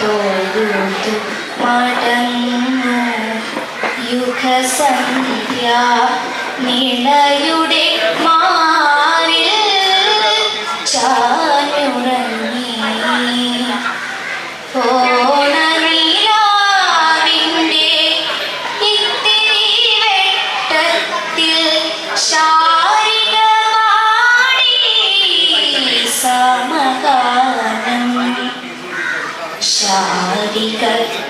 തൊഴുതു മടങ്ങു യുഗസന്ധ്യ നിളയുടെ മാറിൽ ചാഞ്ഞുറങ്ങി ഓണനിലാവിന്റെ ശാരിക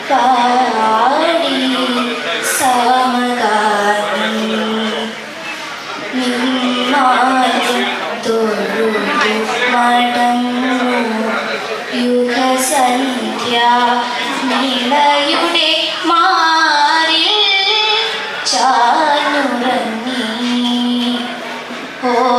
പാടി സമകാലം നിന്നാലും തൊഴുതു മടങ്ങു യുഗസന്ധ്യ നിളയുടെ മാറിൽ ചാനുറങ്ങി ഓണനിലാവിന്റെ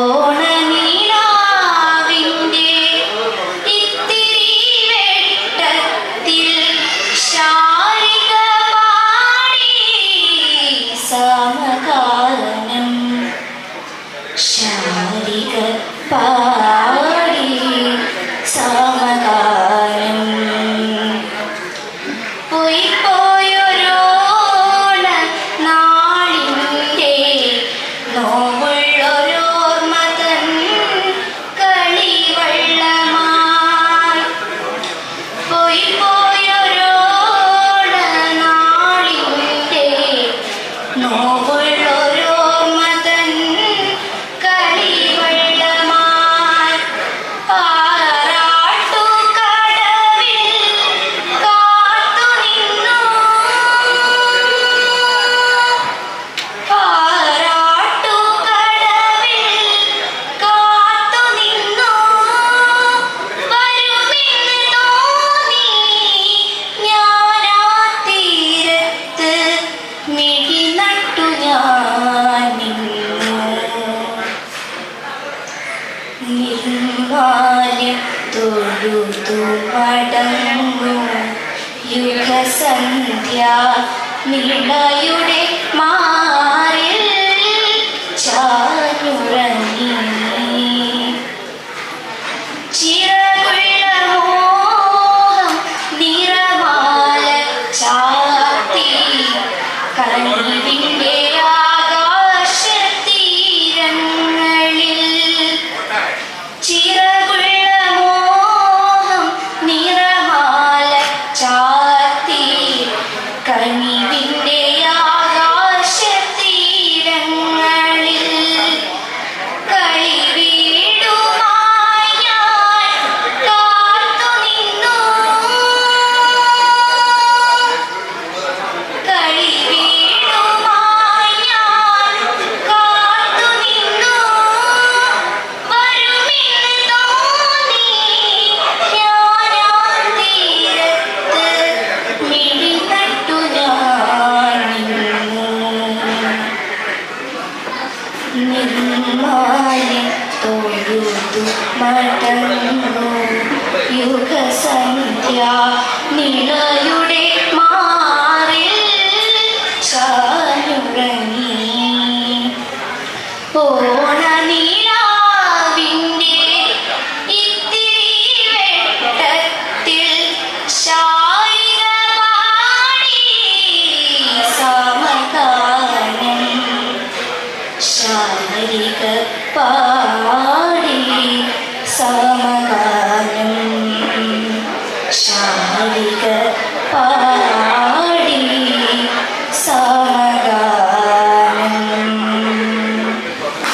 സമകാലം തൊഴുതു മടങ്ങു യുഗസന്ധ്യ നിളയുടെ മാറിൽ ചാരുറങ്ങി ചിറകുള്ള മോഹം നിറമാല ചാത്തി കണിവിന്റെ നിർമാല്യം തൊഴുതു മടങ്ങു യുഗസന്ധ്യ നിളയുടെ മാറിൽ ചാനുറങ്ങി ഓണനിലാവിന്റെ ശാരിക പാടി സമകാലം